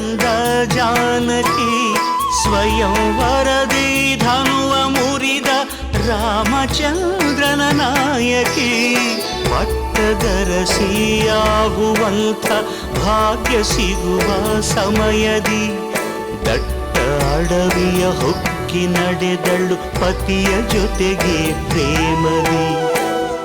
ಬೆಳಕು ಜಾನಕಿ ಸ್ವಯಂ ವರದಿ ಧನುವ ಮುರಿದ ರಾಮಚಂದ್ರನ ನಾಯಕಿ. ಪಟ್ಟದರಸಿಯಾಗುವಂಥ ಭಾಗ್ಯ ಸಿಗುವ ಸಮಯದಿ. ದಟ್ಟ ಅಡವಿಯ ಹೊಕ್ಕಿ ನಡೆದಳು ಪತಿಯ ಜೊತೆಗೆ ಪ್ರೇಮದಿ.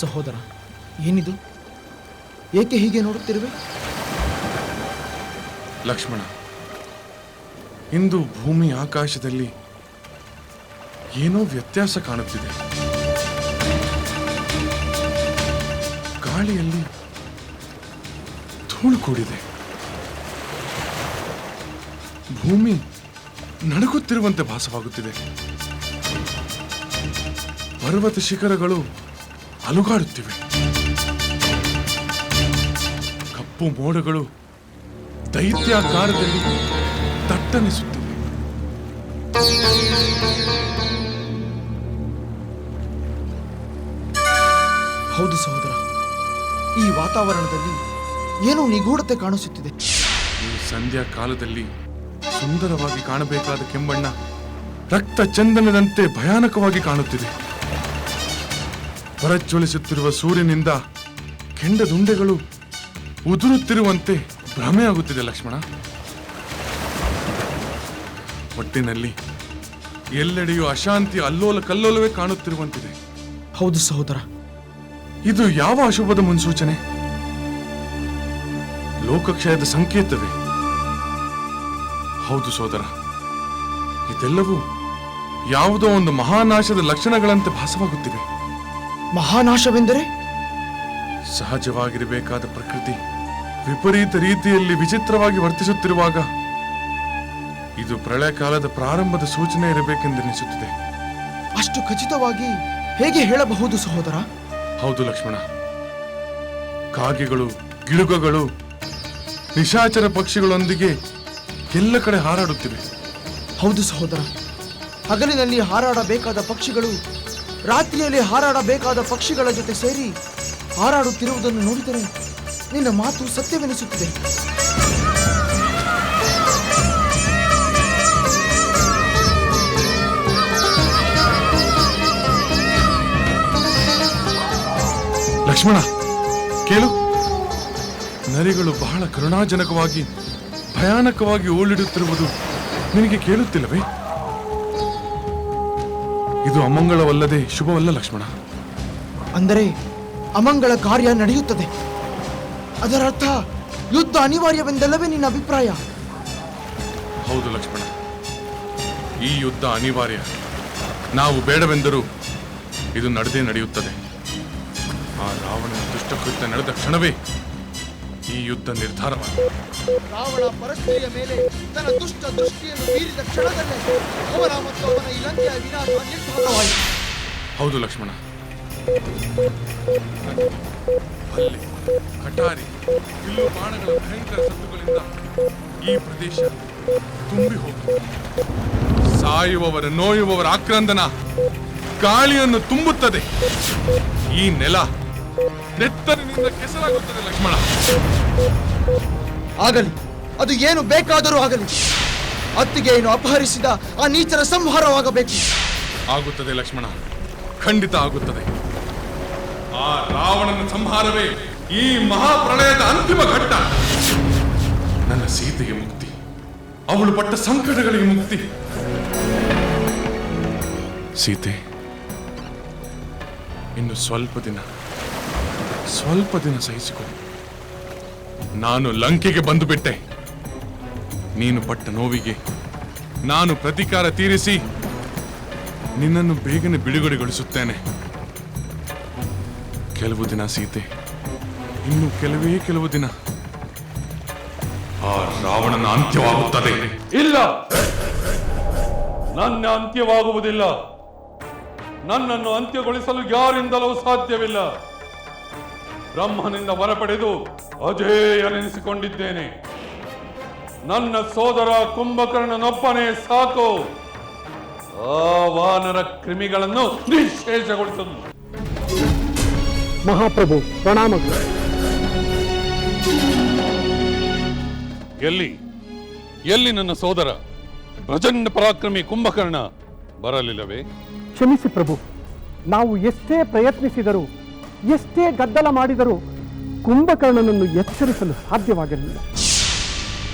ಸಹೋದರ, ಏನಿದು? ಏಕೆ ಹೀಗೆ ನೋಡುತ್ತಿರುವೆ? ಲಕ್ಷ್ಮಣ, ಇಂದು ಭೂಮಿ ಆಕಾಶದಲ್ಲಿ ಏನೋ ವ್ಯತ್ಯಾಸ ಕಾಣುತ್ತಿದೆ. ಗಾಳಿಯಲ್ಲಿ ಧೂಳು ಕೂಡಿದೆ. ಭೂಮಿ ನಡುಗುತ್ತಿರುವಂತೆ ಭಾಸವಾಗುತ್ತಿದೆ. ಪರ್ವತ ಶಿಖರಗಳು ಅಲುಗಾಡುತ್ತಿವೆ. ಕಪ್ಪು ಮೋಡಗಳು ದೈತ್ಯಾಕಾರದಲ್ಲಿ ದಟ್ಟನಿಸುತ್ತಿವೆ ಹೌದು ಸಹೋದರ ಈ ವಾತಾವರಣದಲ್ಲಿ ಏನೋ ನಿಗೂಢತೆ ಕಾಣಿಸುತ್ತಿದೆ. ಈ ಸಂಧ್ಯಾ ಕಾಲದಲ್ಲಿ ಸುಂದರವಾಗಿ ಕಾಣಬೇಕಾದ ಕೆಂಬಣ್ಣ ರಕ್ತ ಚಂದನದಂತೆ ಭಯಾನಕವಾಗಿ ಕಾಣುತ್ತಿದೆ. ಹೊರಚೊಲಿಸುತ್ತಿರುವ ಸೂರ್ಯನಿಂದ ಕೆಂಡದುಂಡೆಗಳು ಉದುರುತ್ತಿರುವಂತೆ ಭ್ರಮೆ ಆಗುತ್ತಿದೆ ಲಕ್ಷ್ಮಣ. ಒಟ್ಟಿನಲ್ಲಿ ಎಲ್ಲೆಡೆಯೂ ಅಶಾಂತಿ ಅಲ್ಲೋಲ ಕಲ್ಲೋಲವೇ ಕಾಣುತ್ತಿರುವಂತಿದೆ. ಹೌದು ಸಹೋದರ. ಇದು ಯಾವ ಅಶುಭದ ಮುನ್ಸೂಚನೆ? ಲೋಕಕ್ಷಯದ ಸಂಕೇತವೇ? ಹೌದು ಸೋದರ ಇದೆಲ್ಲವೂ ಯಾವುದೋ ಒಂದು ಮಹಾನಾಶದ ಲಕ್ಷಣಗಳಂತೆ ಭಾಸವಾಗುತ್ತಿವೆ ಮಹಾನಾಶವೆಂದರೆ? ಸಹಜವಾಗಿರಬೇಕಾದ ಪ್ರಕೃತಿ ವಿಪರೀತ ರೀತಿಯಲ್ಲಿ ವಿಚಿತ್ರವಾಗಿ ವರ್ತಿಸುತ್ತಿರುವಾಗ ಇದು ಪ್ರಳಯ ಕಾಲದ ಪ್ರಾರಂಭದ ಸೂಚನೆ ಇರಬೇಕೆಂದೆನಿಸುತ್ತದೆ. ಅಷ್ಟು ಖಚಿತವಾಗಿ ಹೇಗೆ ಹೇಳಬಹುದು ಸಹೋದರ? ಹೌದು ಲಕ್ಷ್ಮಣ. ಕಾಗೆಗಳು ಗಿಡುಗಗಳು ನಿಶಾಚರ ಪಕ್ಷಿಗಳೊಂದಿಗೆ ಎಲ್ಲ ಕಡೆ ಹಾರಾಡುತ್ತಿವೆ. ಹೌದು ಸಹೋದರ. ಹಗಲಿನಲ್ಲಿ ಹಾರಾಡಬೇಕಾದ ಪಕ್ಷಿಗಳು ರಾತ್ರಿಯಲ್ಲಿ ಹಾರಾಡಬೇಕಾದ ಪಕ್ಷಿಗಳ ಜೊತೆ ಸೇರಿ ಹಾರಾಡುತ್ತಿರುವುದನ್ನು ನೋಡಿದರೆ ನಿನ್ನ ಮಾತು ಸತ್ಯವೆನಿಸುತ್ತಿದೆ. ಲಕ್ಷ್ಮಣ, ಕೇಳು. ನರಿಗಳು ಬಹಳ ಕರುಣಾಜನಕವಾಗಿ, ಭಯಾನಕವಾಗಿ ಓಲಿಡುತ್ತಿರುವುದು ನಿನಗೆ ಕೇಳುತ್ತಿಲ್ಲವೇ? ಇದು ಅಮಂಗಳವಲ್ಲದೆ ಶುಭವಲ್ಲ ಲಕ್ಷ್ಮಣ. ಅಂದರೆ ಅಮಂಗಳ ಕಾರ್ಯ ನಡೆಯುತ್ತದೆ. ಅದರರ್ಥ ಯುದ್ಧ ಅನಿವಾರ್ಯವೆಂದಲ್ಲವೇ ನಿನ್ನ ಅಭಿಪ್ರಾಯ? ಹೌದು ಲಕ್ಷ್ಮಣ. ಈ ಯುದ್ಧ ಅನಿವಾರ್ಯ. ನಾವು ಬೇಡವೆಂದರೂ ಇದು ನಡೆದೇ ನಡೆಯುತ್ತದೆ. ಆ ರಾವಣನ ದುಷ್ಟಕೃತ್ಯ ನಡೆದ ಕ್ಷಣವೇ ಈ ಯುದ್ಧ ನಿರ್ಧಾರವಾಗಿದೆ. ರಾವಣ ಪರಸ್ತ್ರೀಯ ಮೇಲೆ ತನ್ನ ದುಷ್ಟ ದೃಷ್ಟಿಯನ್ನು ಮೀರಿದ ಕ್ಷಣದಲ್ಲೇ ಅವನ ಮತ್ತು ಅವನ ಇಲಂಕೆಯ ವಿನಾಶ ನಿರ್ಧಾರವಾಯಿತು. ಹೌದು ಲಕ್ಷ್ಮಣ. ಹಲ್ಲಿ ಕಟಾರಿ ಬಿಲ್ಲು ಬಾಣಗಳ ಭಯಂಕರ ಸತ್ತುಗಳಿಂದ ಈ ಪ್ರದೇಶ ತುಂಬಿ ಹೋಗುತ್ತದೆ ಸಾಯುವವರ ನೋಯುವವರ ಆಕ್ರಂದನ ಗಾಳಿಯನ್ನು ತುಂಬುತ್ತದೆ. ಈ ನೆಲ ನೆತ್ತರಿನಿಂದ ಕೆಸರಾಗುತ್ತದೆ ಲಕ್ಷ್ಮಣ. ಆಗಲಿ ಅದು ಏನು ಬೇಕಾದರೂ ಆಗಲಿ. ಅತ್ತಿಗೆ ಏನು ಅಪಹರಿಸಿದ ಆ ನೀಚರ ಸಂಹಾರವಾಗಬೇಕು. ಆಗುತ್ತದೆ ಲಕ್ಷ್ಮಣ ಖಂಡಿತ ಆಗುತ್ತದೆ. ಆ ರಾವಣನ ಸಂಹಾರವೇ ಈ ಮಹಾಪ್ರಳಯದ ಅಂತಿಮ ಘಟ್ಟ. ನನ್ನ ಸೀತೆಗೆ ಮುಕ್ತಿ ಅವಳು ಪಟ್ಟ ಸಂಕಟಗಳಿಗೆ ಮುಕ್ತಿ. ಸೀತೆ ಇನ್ನು ಸ್ವಲ್ಪ ದಿನ. ಸ್ವಲ್ಪ ದಿನ ಸಹಿಸಿಕೊ. ನಾನು ಲಂಕೆಗೆ ಬಂದು ಬಿಟ್ಟೆ. ನೀನು ಪಟ್ಟ ನೋವಿಗೆ ನಾನು ಪ್ರತಿಕಾರ ತೀರಿಸಿ ನಿನ್ನನ್ನು ಬೇಗನೆ ಬಿಡುಗಡೆಗೊಳಿಸುತ್ತೇನೆ. ಕೆಲವು ದಿನ ಸೀತೆ, ಇನ್ನು ಕೆಲವೇ ಕೆಲವು ದಿನ. ಆ ರಾವಣನ ಅಂತ್ಯವಾಗುತ್ತದೆ. ಇಲ್ಲ! ನನ್ನ ಅಂತ್ಯವಾಗುವುದಿಲ್ಲ. ನನ್ನನ್ನು ಅಂತ್ಯಗೊಳಿಸಲು ಯಾರಿಂದಲೂ ಸಾಧ್ಯವಿಲ್ಲ. ಬ್ರಹ್ಮನಿಂದ ವರ ಪಡೆದು ಅಜೇಯನೆನಿಸಿಕೊಂಡಿದ್ದೇನೆ ನನ್ನ ಸೋದರ ಕುಂಭಕರ್ಣನೊಬ್ಬನೇ ಸಾಕು. ಆ ವಾನರ ಕ್ರಿಮಿಗಳನ್ನು ನಿಶೇಷಗೊಳಿಸಲು ಮಹಾಪ್ರಭು ಪ್ರಣಾಮಗಳು ಎಲ್ಲಿ? ಎಲ್ಲಿ ನನ್ನ ಸೋದರ? ಪ್ರಚಂಡ ಪರಾಕ್ರಮಿ ಕುಂಭಕರ್ಣ ಬರಲಿಲ್ಲವೇ? ಕ್ಷಮಿಸಿ ಪ್ರಭು ನಾವು ಎಷ್ಟೇ ಪ್ರಯತ್ನಿಸಿದರೂ ಎಷ್ಟೇ ಗದ್ದಲ ಮಾಡಿದರೂ ಕುಂಭಕರ್ಣನನ್ನು ಎಚ್ಚರಿಸಲು ಸಾಧ್ಯವಾಗಲಿಲ್ಲ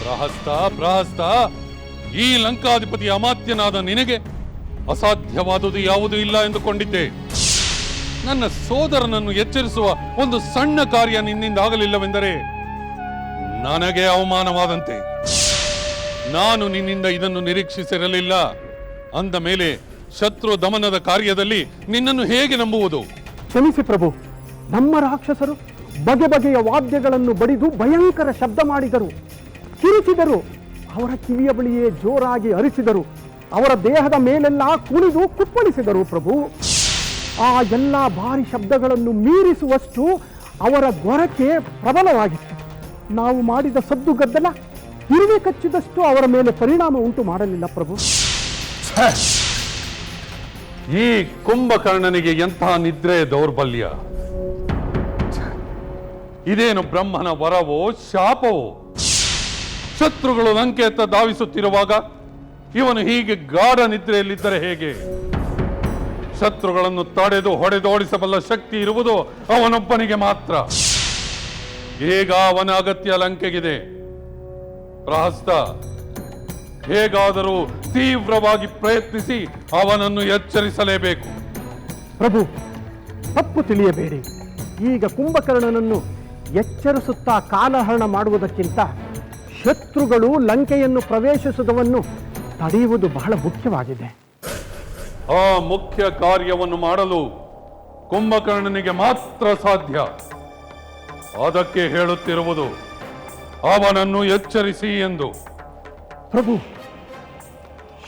ಪ್ರಹಸ್ತ ಪ್ರಹಸ್ತ ಈ ಲಂಕಾಧಿಪತಿ ಅಮಾತ್ಯನಾದ ನಿನಗೆ ಅಸಾಧ್ಯವಾದುದು ಯಾವುದೂ ಇಲ್ಲ ಎಂದುಕೊಂಡಿದ್ದೆ. ನನ್ನ ಸೋದರನನ್ನು ಎಚ್ಚರಿಸುವ ಒಂದು ಸಣ್ಣ ಕಾರ್ಯ ನಿನ್ನಿಂದ ಆಗಲಿಲ್ಲವೆಂದರೆ ನನಗೆ ಅವಮಾನವಾದಂತೆ. ನಾನು ನಿನ್ನಿಂದ ಇದನ್ನು ನಿರೀಕ್ಷಿಸಿರಲಿಲ್ಲ. ಅಂದ ಮೇಲೆ ಶತ್ರು ದಮನದ ಕಾರ್ಯದಲ್ಲಿ ನಿನ್ನನ್ನು ಹೇಗೆ ನಂಬುವುದು? ಕ್ಷಮಿಸಿ ಪ್ರಭು. ನಮ್ಮ ರಾಕ್ಷಸರು ಬಗೆ ಬಗೆಯ ವಾದ್ಯಗಳನ್ನು ಬಡಿದು ಭಯಂಕರ ಶಬ್ದ ಮಾಡಿದರು. ಕಿರಿಸಿದರು. ಅವರ ಕಿವಿಯ ಬಳಿಯೇ ಜೋರಾಗಿ ಅರಿಸಿದರು. ಅವರ ದೇಹದ ಮೇಲೆಲ್ಲ ಕುಣಿದು ಕುಪ್ಪಳಿಸಿದರು ಪ್ರಭು. ಆ ಎಲ್ಲ ಭಾರಿ ಶಬ್ದಗಳನ್ನು ಮೀರಿಸುವಷ್ಟು ಅವರ ಗೊರಕೆ ಪ್ರಬಲವಾಗಿತ್ತು. ನಾವು ಮಾಡಿದ ಸದ್ದು ಗದ್ದಲ ಇರುವೆ ಕಚ್ಚಿದಷ್ಟು ಅವರ ಮೇಲೆ ಪರಿಣಾಮ ಉಂಟು ಮಾಡಲಿಲ್ಲ ಪ್ರಭು. ಈ ಕುಂಭಕರ್ಣನಿಗೆ ಎಂತಹ ನಿದ್ರೆ ದೌರ್ಬಲ್ಯ! ಇದೇನು ಬ್ರಹ್ಮನ ವರವೋ, ಶಾಪವೋ? ಶತ್ರುಗಳು ಲಂಕೆಯತ್ತ ಧಾವಿಸುತ್ತಿರುವಾಗ ಇವನು ಹೀಗೆ ಗಾಢ ನಿದ್ರೆಯಲ್ಲಿದ್ದರೆ ಹೇಗೆ? ಶತ್ರುಗಳನ್ನು ತಡೆದು ಹೊಡೆದೋಡಿಸಬಲ್ಲ ಶಕ್ತಿ ಇರುವುದು ಅವನೊಬ್ಬನಿಗೆ ಮಾತ್ರ. ಈಗ ಅವನ ಅಗತ್ಯ ಲಂಕೆಗಿದೆ. ಪ್ರಹಸ್ತ ಹೇಗಾದರೂ ತೀವ್ರವಾಗಿ ಪ್ರಯತ್ನಿಸಿ ಅವನನ್ನು ಎಚ್ಚರಿಸಲೇಬೇಕು. ಪ್ರಭು ತಪ್ಪು ತಿಳಿಯಬೇಡಿ. ಈಗ ಕುಂಭಕರ್ಣನನ್ನು ಎಚ್ಚರಿಸುತ್ತಾ ಕಾಲಹರಣ ಮಾಡುವುದಕ್ಕಿಂತ ಶತ್ರುಗಳು ಲಂಕೆಯನ್ನು ಪ್ರವೇಶಿಸುವುದನ್ನು ತಡೆಯುವುದು ಬಹಳ ಮುಖ್ಯವಾಗಿದೆ. ಆ ಮುಖ್ಯ ಕಾರ್ಯವನ್ನು ಮಾಡಲು ಕುಂಭಕರ್ಣನಿಗೆ ಮಾತ್ರ ಸಾಧ್ಯ. ಅದಕ್ಕೆ ಹೇಳುತ್ತಿರುವುದು ಅವನನ್ನು ಎಚ್ಚರಿಸಿ ಎಂದು. ಪ್ರಭು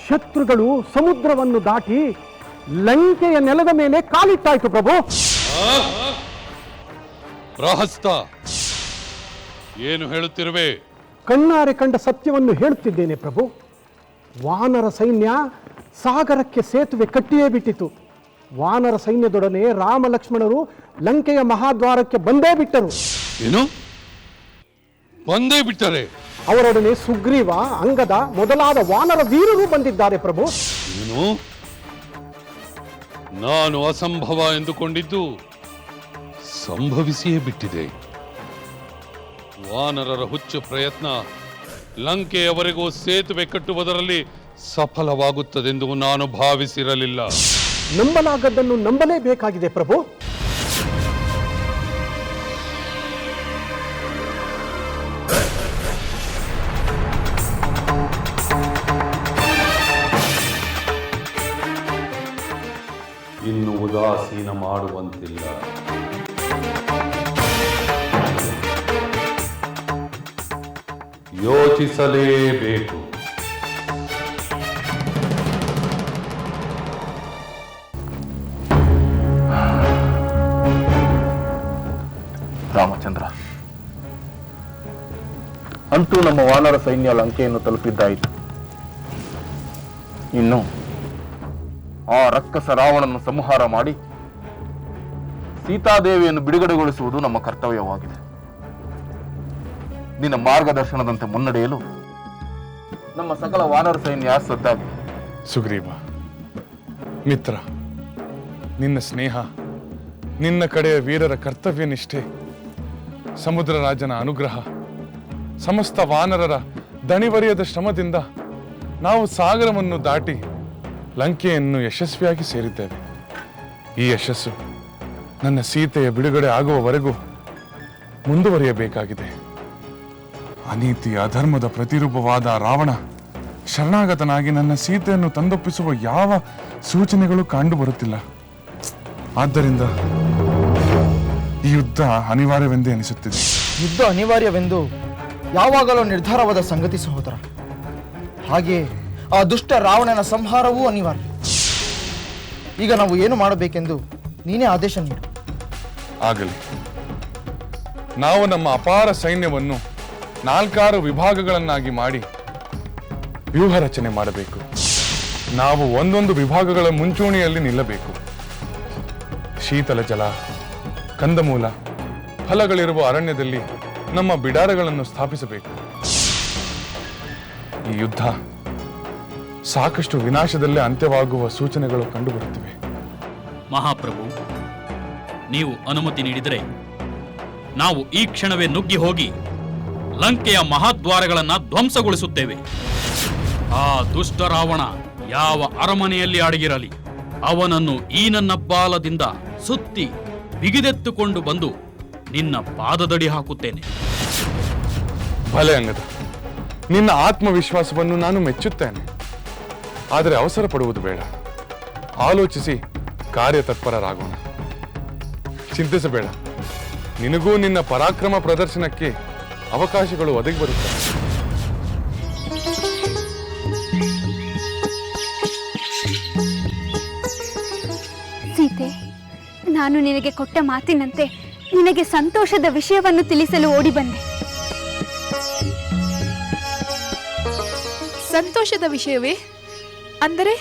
ಶತ್ರುಗಳು ಸಮುದ್ರವನ್ನು ದಾಟಿ ಲಂಕೆಯ ನೆಲದ ಮೇಲೆ ಕಾಲಿಟ್ಟಾಯ್ತು ಪ್ರಭು. ಪ್ರಹಸ್ತ ಏನು ಹೇಳುತ್ತಿರುವೆ? ಕಣ್ಣಾರೆ ಕಂಡ ಸತ್ಯವನ್ನು ಹೇಳುತ್ತಿದ್ದೇನೆ ಪ್ರಭು. ವಾನರ ಸೈನ್ಯ ಸಾಗರಕ್ಕೆ ಸೇತುವೆ ಕಟ್ಟಿಯೇ ಬಿಟ್ಟಿತು. ವಾನರ ಸೈನ್ಯದೊಡನೆ ರಾಮ ಲಕ್ಷ್ಮಣರು ಲಂಕೆಯ ಮಹಾದ್ವಾರಕ್ಕೆ ಬಂದೇ ಬಿಟ್ಟರು. ಏನು? ಬಂದೇ ಬಿಟ್ಟರೆ? ಅವರೊಡನೆ ಸುಗ್ರೀವ ಅಂಗದ ಮೊದಲಾದ ವಾನರ ವೀರರು ಬಂದಿದ್ದಾರೆ ಪ್ರಭು. ಏನು? ನಾನು ಅಸಂಭವ ಎಂದುಕೊಂಡಿದ್ದು ಸಂಭವಿಸಿಯೇ ಬಿಟ್ಟಿದೆ. ವಾನರರ ಹುಚ್ಚು ಪ್ರಯತ್ನ ಲಂಕೆಯವರೆಗೂ ಸೇತುವೆ ಕಟ್ಟುವುದರಲ್ಲಿ ಸಫಲವಾಗುತ್ತದೆಂದು ನಾನು ಭಾವಿಸಿರಲಿಲ್ಲ. ನಂಬಲಾಗದ್ದನ್ನು ನಂಬಲೇಬೇಕಾಗಿದೆ ಪ್ರಭು. ಮಾಡುವಂತಿಲ್ಲ. ಯೋಚಿಸಲೇಬೇಕು. ರಾಮಚಂದ್ರ, ಅಂತೂ ನಮ್ಮ ವಾನರ ಸೈನ್ಯ ಲಂಕೆಯನ್ನು ತಲುಪಿದ್ದಾಯಿತು. ಇನ್ನು ಆ ರಕ್ಕಸ ರಾವಣನ್ನು ಸಂಹಾರ ಮಾಡಿ ಸೀತಾದೇವಿಯನ್ನು ಬಿಡುಗಡೆಗೊಳಿಸುವುದು ನಮ್ಮ ಕರ್ತವ್ಯವಾಗಿದೆ. ನಿನ್ನ ಮಾರ್ಗದರ್ಶನದಂತೆ ಮುನ್ನಡೆಯಲು ನಮ್ಮ ಸಕಲ ವಾನರ ಸೈನ್ಯ ಸದ್ದಾಗಿ ಸುಗ್ರೀವ, ಮಿತ್ರ, ನಿನ್ನ ಸ್ನೇಹ, ನಿನ್ನ ಕಡೆಯ ವೀರರ ಕರ್ತವ್ಯ ನಿಷ್ಠೆ, ಸಮುದ್ರ ರಾಜನ ಅನುಗ್ರಹ, ಸಮಸ್ತ ವಾನರರ ದಣಿವರಿಯದ ಶ್ರಮದಿಂದ ನಾವು ಸಾಗರವನ್ನು ದಾಟಿ ಲಂಕೆಯನ್ನು ಯಶಸ್ವಿಯಾಗಿ ಸೇರಿದ್ದೇವೆ. ಈ ಯಶಸ್ಸು ನನ್ನ ಸೀತೆಯ ಬಿಡುಗಡೆ ಆಗುವವರೆಗೂ ಮುಂದುವರಿಯಬೇಕಾಗಿದೆ. ಅನೀತಿ ಅಧರ್ಮದ ಪ್ರತಿರೂಪವಾದ ರಾವಣ ಶರಣಾಗತನಾಗಿ ನನ್ನ ಸೀತೆಯನ್ನು ತಂದೊಪ್ಪಿಸುವ ಯಾವ ಸೂಚನೆಗಳು ಕಂಡು ಬರುತ್ತಿಲ್ಲ ಆದ್ದರಿಂದ ಈ ಯುದ್ಧ ಅನಿವಾರ್ಯವೆಂದೇ ಅನಿಸುತ್ತಿದೆ. ಯುದ್ಧ ಅನಿವಾರ್ಯವೆಂದು ಯಾವಾಗಲೂ ನಿರ್ಧಾರವಾದ ಸಂಗತಿ ಸಹೋದರ. ಹಾಗೆ ಆ ದುಷ್ಟ ರಾವಣನ ಸಂಹಾರವೂ ಅನಿವಾರ್ಯ. ಈಗ ನಾವು ಏನು ಮಾಡಬೇಕೆಂದು ನೀನೇ ಆದೇಶ ನೀಡು. ಆಗಲಿ. ನಾವು ನಮ್ಮ ಅಪಾರ ಸೈನ್ಯವನ್ನು ನಾಲ್ಕಾರು ವಿಭಾಗಗಳನ್ನಾಗಿ ಮಾಡಿ ವ್ಯೂಹ ರಚನೆ ಮಾಡಬೇಕು. ನಾವು ಒಂದೊಂದು ವಿಭಾಗಗಳ ಮುಂಚೂಣಿಯಲ್ಲಿ ನಿಲ್ಲಬೇಕು. ಶೀತಲ ಜಲ, ಕಂದಮೂಲ, ಫಲಗಳಿರುವ ಅರಣ್ಯದಲ್ಲಿ ನಮ್ಮ ಬಿಡಾರಗಳನ್ನು ಸ್ಥಾಪಿಸಬೇಕು. ಈ ಯುದ್ಧ ಸಾಕಷ್ಟು ವಿನಾಶದಲ್ಲೇ ಅಂತ್ಯವಾಗುವ ಸೂಚನೆಗಳು ಕಂಡುಬರುತ್ತಿವೆ. ಮಹಾಪ್ರಭು ನೀವು ಅನುಮತಿ ನೀಡಿದರೆ ನಾವು ಈ ಕ್ಷಣವೇ ನುಗ್ಗಿ ಹೋಗಿ ಲಂಕೆಯ ಮಹಾದ್ವಾರಗಳನ್ನು ಧ್ವಂಸಗೊಳಿಸುತ್ತೇವೆ. ಆ ದುಷ್ಟ ರಾವಣ ಯಾವ ಅರಮನೆಯಲ್ಲಿ ಅಡಗಿರಲಿ ಅವನನ್ನು ಈ ನನ್ನ ಬಾಲದಿಂದ ಸುತ್ತಿ ಬಿಗಿದೆತ್ತುಕೊಂಡು ಬಂದು ನಿನ್ನ ಪಾದದಡಿ ಹಾಕುತ್ತೇನೆ. ಭಲೆ ಅಂಗದ, ನಿನ್ನ ಆತ್ಮವಿಶ್ವಾಸವನ್ನು ನಾನು ಮೆಚ್ಚುತ್ತೇನೆ. ಆದರೆ ಅವಸರ ಪಡುವುದು ಬೇಡ. ಆಲೋಚಿಸಿ ಕಾರ್ಯತತ್ಪರರಾಗೋಣ. ಚಿಂತಿಸಬೇಡ. ನಿನಗೂ ನಿನ್ನ ಪರಾಕ್ರಮ ಪ್ರದರ್ಶನಕ್ಕೆ ಅವಕಾಶಗಳು ಒದಗಿ ಬರುತ್ತವೆ. ಸೀತೆ ನಾನು ನಿನಗೆ ಕೊಟ್ಟ ಮಾತಿನಂತೆ ನಿನಗೆ ಸಂತೋಷದ ವಿಷಯವನ್ನು ತಿಳಿಸಲು ಓಡಿ ಬಂದೆ. ಸಂತೋಷದ ವಿಷಯವೇ? ಅಂದರೆ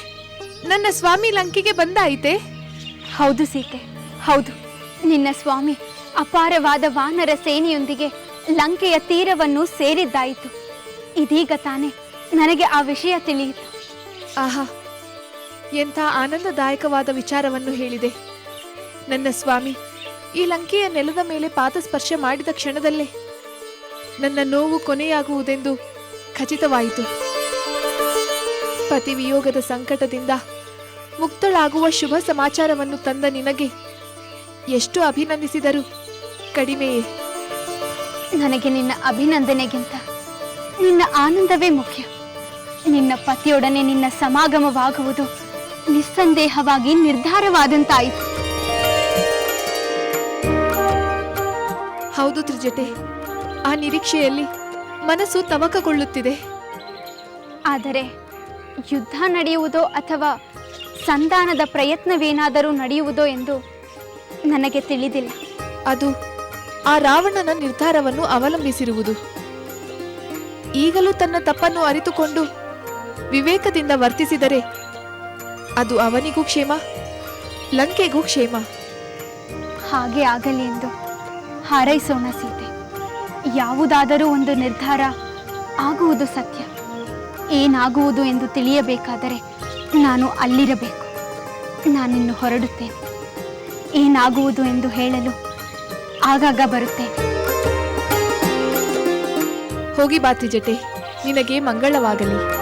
ನನ್ನ ಸ್ವಾಮಿ ಲಂಕೆಗೆ ಬಂದಾಯಿತೆ? ಹೌದು ಸೀತೆ ಹೌದು. ನಿನ್ನ ಸ್ವಾಮಿ, ಅಪಾರವಾದ ವಾನರ ಸೇನೆಯೊಂದಿಗೆ ಲಂಕೆಯ ತೀರವನ್ನು ಸೇರಿದ್ದಾಯಿತು. ಇದೀಗ ತಾನೆ ನನಗೆ ಆ ವಿಷಯ ತಿಳಿಯಿತು. ಆಹಾ, ಎಂಥ ಆನಂದದಾಯಕವಾದ ವಿಚಾರವನ್ನು ಹೇಳಿದೆ. ನನ್ನ ಸ್ವಾಮಿ, ಈ ಲಂಕೆಯ ನೆಲದ ಮೇಲೆ ಪಾದಸ್ಪರ್ಶ ಮಾಡಿದ ಕ್ಷಣದಲ್ಲೇ ನನ್ನ ನೋವು ಕೊನೆಯಾಗುವುದೆಂದು ಖಚಿತವಾಯಿತು. ಪತಿವಿಯೋಗದ ಸಂಕಟದಿಂದ ಮುಕ್ತಳಾಗುವ ಶುಭ ಸಮಾಚಾರವನ್ನು ತಂದ ನಿನಗೆ ಎಷ್ಟು ಅಭಿನಂದಿಸಿದರು? ಕಡಿಮೆಯೇ ನನಗೆ ನಿನ್ನ ಅಭಿನಂದನೆಗಿಂತ ನಿನ್ನ ಆನಂದವೇ ಮುಖ್ಯ. ನಿನ್ನ ಪತಿಯೊಡನೆ ನಿನ್ನ ಸಮಾಗಮವಾಗುವುದು ನಿಸ್ಸಂದೇಹವಾಗಿ ನಿರ್ಧಾರವಾದಂತಾಯಿತು. ಹೌದು ತ್ರಿಜಟೆ ಆ ನಿರೀಕ್ಷೆಯಲ್ಲಿ ಮನಸ್ಸು ತವಕಗೊಳ್ಳುತ್ತಿದೆ ಆದರೆ ಯುದ್ಧ ನಡೆಯುವುದೋ ಅಥವಾ ಸಂಧಾನದ ಪ್ರಯತ್ನವೇನಾದರೂ ನಡೆಯುವುದೋ ಎಂದು ನನಗೆ ತಿಳಿದಿಲ್ಲ. ಅದು ಆ ರಾವಣನ ನಿರ್ಧಾರವನ್ನು ಅವಲಂಬಿಸಿರುವುದು. ಈಗಲೂ ತನ್ನ ತಪ್ಪನ್ನು ಅರಿತುಕೊಂಡು ವಿವೇಕದಿಂದ ವರ್ತಿಸಿದರೆ ಅದು ಅವನಿಗೂ ಕ್ಷೇಮ ಲಂಕೆಗೂ ಕ್ಷೇಮ. ಹಾಗೆ ಆಗಲಿ ಎಂದು ಹಾರೈಸೋಣ ಸೀತೆ. ಯಾವುದಾದರೂ ಒಂದು ನಿರ್ಧಾರ ಆಗುವುದು ಸತ್ಯ. ಏನಾಗುವುದು ಎಂದು ತಿಳಿಯಬೇಕಾದರೆ ನಾನು ಅಲ್ಲಿರಬೇಕು. ನಾನಿನ್ನು ಹೊರಡುತ್ತೇನೆ. ಏನಾಗುವುದು ಎಂದು ಹೇಳಲು ಆಗಾಗ ಬರುತ್ತೆ. ಹೋಗಿ ಬಾತಿ ಜೊತೆ. ನಿನಗೆ ಮಂಗಳವಾಗಲಿ.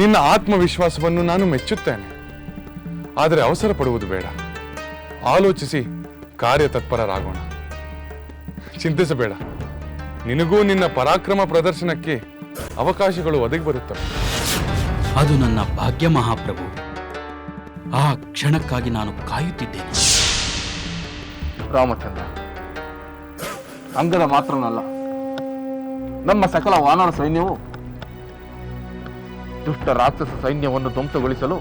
ನಿನ್ನ ಆತ್ಮವಿಶ್ವಾಸವನ್ನು ನಾನು ಮೆಚ್ಚುತ್ತೇನೆ. ಆದರೆ ಅವಸರ ಪಡುವುದು ಬೇಡ. ಆಲೋಚಿಸಿ ಕಾರ್ಯತತ್ಪರರಾಗೋಣ. ಚಿಂತಿಸಬೇಡ. ನಿನಗೂ ನಿನ್ನ ಪರಾಕ್ರಮ ಪ್ರದರ್ಶನಕ್ಕೆ ಅವಕಾಶಗಳು ಒದಗಿ ಬರುತ್ತವೆ. ಅದು ನನ್ನ ಭಾಗ್ಯ ಮಹಾಪ್ರಭು. ಆ ಕ್ಷಣಕ್ಕಾಗಿ ನಾನು ಕಾಯುತ್ತಿದ್ದೇನೆ. ರಾಮಚಂದ್ರ ಅಂಗದ ಮಾತ್ರನಲ್ಲ ನಮ್ಮ ಸಕಲ ವಾನರ ಸೈನ್ಯವು ದುಷ್ಟ ರಾಕ್ಷಸ ಸೈನ್ಯವನ್ನು ಧ್ವಂಸಗೊಳಿಸಲು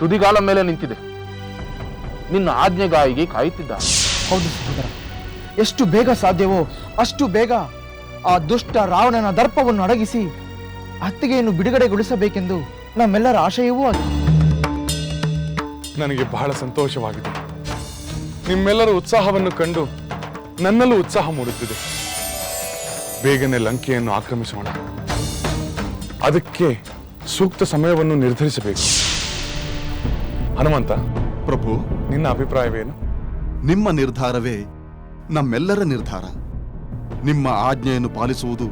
ತುದಿಗಾಲ ಮೇಲೆ ನಿಂತಿದೆ. ನಿನ್ನ ಆಜ್ಞೆಗಾಯಿಗೆ ಕಾಯುತ್ತಿದ್ದ. ಹೌದು ಸಹೋದರ. ಎಷ್ಟು ಬೇಗ ಸಾಧ್ಯವೋ ಅಷ್ಟು ಬೇಗ ಆ ದುಷ್ಟ ರಾವಣನ ದರ್ಪವನ್ನು ಅಡಗಿಸಿ ಅತ್ತಿಗೆಯನ್ನು ಬಿಡುಗಡೆಗೊಳಿಸಬೇಕೆಂದು ನಮ್ಮೆಲ್ಲರ ಆಶಯವೂ ಆಗಿದೆ. ನನಗೆ ಬಹಳ ಸಂತೋಷವಾಗಿದೆ. ನಿಮ್ಮೆಲ್ಲರ ಉತ್ಸಾಹವನ್ನು ಕಂಡು ನನ್ನಲ್ಲೂ ಉತ್ಸಾಹ ಮೂಡುತ್ತಿದೆ. ಬೇಗನೆ ಲಂಕೆಯನ್ನು ಆಕ್ರಮಿಸೋಣ. ಅದಕ್ಕೆ ಸೂಕ್ತ ಸಮಯವನ್ನು ನಿರ್ಧರಿಸಬೇಕು. ಹನುಮಂತ ಪ್ರಭು ನಿನ್ನ ಅಭಿಪ್ರಾಯವೇನು? ನಿಮ್ಮ ನಿರ್ಧಾರವೇ ನಮ್ಮೆಲ್ಲರ ನಿರ್ಧಾರ. ನಿಮ್ಮ ಆಜ್ಞೆಯನ್ನು ಪಾಲಿಸುವುದು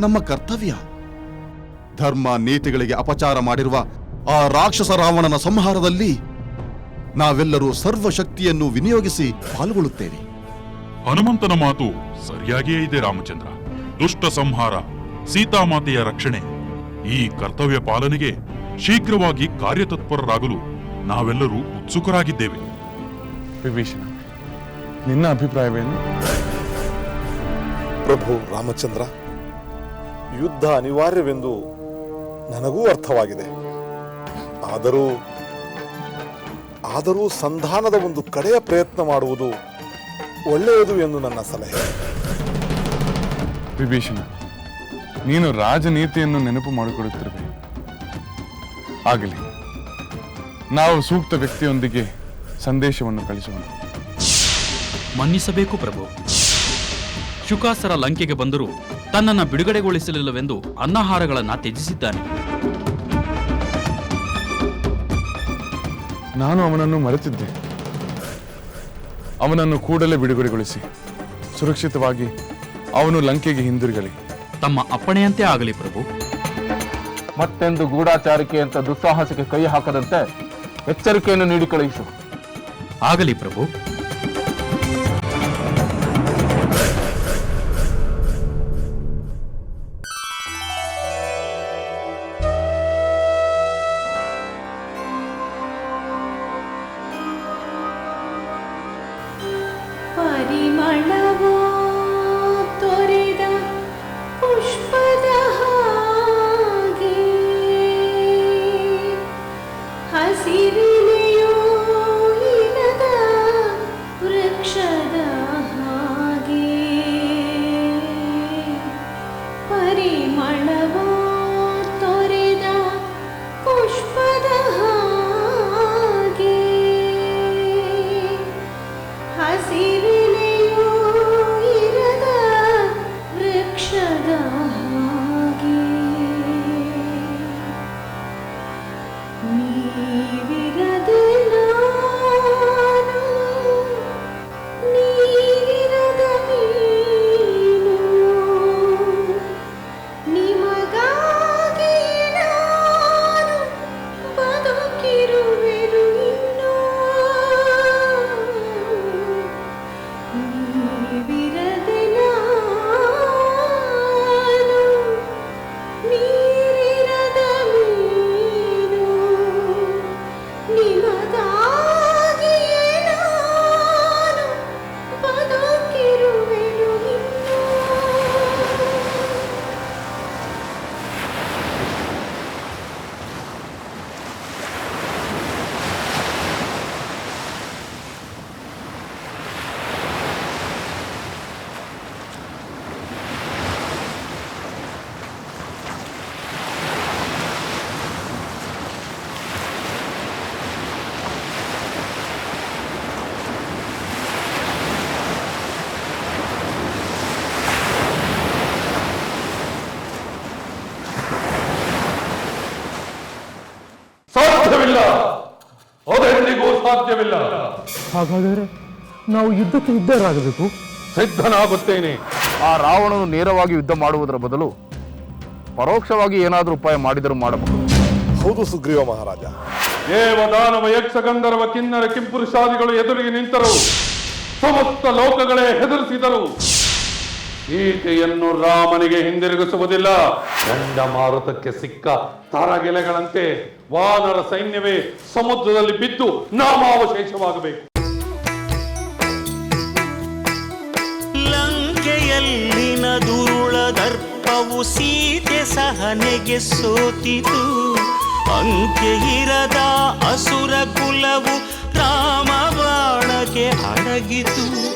ನಮ್ಮ ಕರ್ತವ್ಯ. ಧರ್ಮ ನೀತಿಗಳಿಗೆ ಅಪಚಾರ ಮಾಡಿರುವ ಆ ರಾಕ್ಷಸ ರಾವಣನ ಸಂಹಾರದಲ್ಲಿ ನಾವೆಲ್ಲರೂ ಸರ್ವಶಕ್ತಿಯನ್ನು ವಿನಿಯೋಗಿಸಿ ಪಾಲ್ಗೊಳ್ಳುತ್ತೇವೆ. ಹನುಮಂತನ ಮಾತು ಸರಿಯಾಗಿಯೇ ಇದೆ ರಾಮಚಂದ್ರ. ದುಷ್ಟ ಸಂಹಾರ ಸೀತಾಮಾತೆಯ ರಕ್ಷಣೆ ಈ ಕರ್ತವ್ಯ ಪಾಲನೆಗೆ ಶೀಘ್ರವಾಗಿ ಕಾರ್ಯತತ್ಪರರಾಗಲು ನಾವೆಲ್ಲರೂ ಉತ್ಸುಕರಾಗಿದ್ದೇವೆ. ವಿಭೀಷಣ ನಿನ್ನ ಅಭಿಪ್ರಾಯವೇನು? ಪ್ರಭು ರಾಮಚಂದ್ರ ಯುದ್ಧ ಅನಿವಾರ್ಯವೆಂದು ನನಗೂ ಅರ್ಥವಾಗಿದೆ. ಆದರೂ ಆದರೂ ಸಂಧಾನದ ಒಂದು ಕಡೆಯ ಪ್ರಯತ್ನ ಮಾಡುವುದು ಒಳ್ಳೆಯದು ಎಂದು ನನ್ನ ಸಲಹೆ. ವಿಭೀಷಣ ನೀನು ರಾಜನೀತಿಯನ್ನು ನೆನಪು ಮಾಡಿಕೊಳ್ಳುತ್ತಿರುವೆ ಆಗಲಿ ನಾವು ಸೂಕ್ತ ವ್ಯಕ್ತಿಯೊಂದಿಗೆ ಸಂದೇಶವನ್ನು ಕಳಿಸೋಣ. ಮನ್ನಿಸಬೇಕು ಪ್ರಭು. ಶುಕಾಸರ ಲಂಕೆಗೆ ಬಂದರೂ ತನ್ನನ್ನು ಬಿಡುಗಡೆಗೊಳಿಸಲಿಲ್ಲವೆಂದು ಅನ್ನಹಾರಗಳನ್ನು ತ್ಯಜಿಸಿದ್ದಾನೆ. ನಾನು ಅವನನ್ನು ಮರೆತಿದ್ದೆ. ಅವನನ್ನು ಕೂಡಲೇ ಬಿಡುಗಡೆಗೊಳಿಸಿ ಸುರಕ್ಷಿತವಾಗಿ ಅವನು ಲಂಕೆಗೆ ಹಿಂದಿರುಗಲಿ. ತಮ್ಮ ಅಪ್ಪಣೆಯಂತೆ ಆಗಲಿ ಪ್ರಭು. ಮತ್ತೆಂದು ಗೂಢಾಚಾರಿಕೆ ಅಂತ ದುಸ್ಸಾಹಸಕ್ಕೆ ಕೈ ಹಾಕದಂತೆ ಎಚ್ಚರಿಕೆಯನ್ನು ನೀಡಿ ಕಳುಹಿಸು. ಆಗಲಿ ಪ್ರಭು. ಸಾಧ್ಯವಿಲ್ಲ. ಅದೆಂದಿಗೂ ಸಾಧ್ಯವಿಲ್ಲ. ಹಾಗಾದರೆ ನಾವು ಯುದ್ಧಕ್ಕೆ ಯುದ್ಧರಾಗಬೇಕು ಸಿದ್ಧನಾಗುತ್ತೇನೆ. ಆ ರಾವಣನು ನೇರವಾಗಿ ಯುದ್ಧ ಮಾಡುವುದರ ಬದಲು ಪರೋಕ್ಷವಾಗಿ ಏನಾದರೂ ಉಪಾಯ ಮಾಡಿದರೂ ಮಾಡಬಹುದು. ಹೌದು ಸುಗ್ರೀವ ಮಹಾರಾಜ. ದೇವ ದಾನವ ಯಕ್ಷ ಗಂಧರ್ವ ಕಿನ್ನರ ಕಿಂಪುರುಷಾದಿಗಳು ಎದುರಿಗೆ ನಿಂತರು. ಸಮಸ್ತ ಲೋಕಗಳೇ ಹೆದರಿಸಿದರು. ಸೀತೆಯನ್ನು ರಾಮನಿಗೆ ಹಿಂದಿರುಗಿಸುವುದಿಲ್ಲ. ಚಂಡಮಾರುತಕ್ಕೆ ಸಿಕ್ಕ ತರಗೆಲೆಗಳಂತೆ ವಾನರ ಸೈನ್ಯವೇ ಸಮುದ್ರದಲ್ಲಿ ಬಿದ್ದು ನಾಮಾವಶೇಷವಾಗಬೇಕು. ಲಂಕೆಯಲ್ಲಿನ ದುರುಳ ದರ್ಪವು ಸೀತೆ ಸಹನೆಗೆ ಸೋತಿತು. ಅಂಕೆ ಇರದ ಅಸುರ ಕುಲವು ರಾಮ ಬಾಣಕ್ಕೆ ಅಡಗಿತು.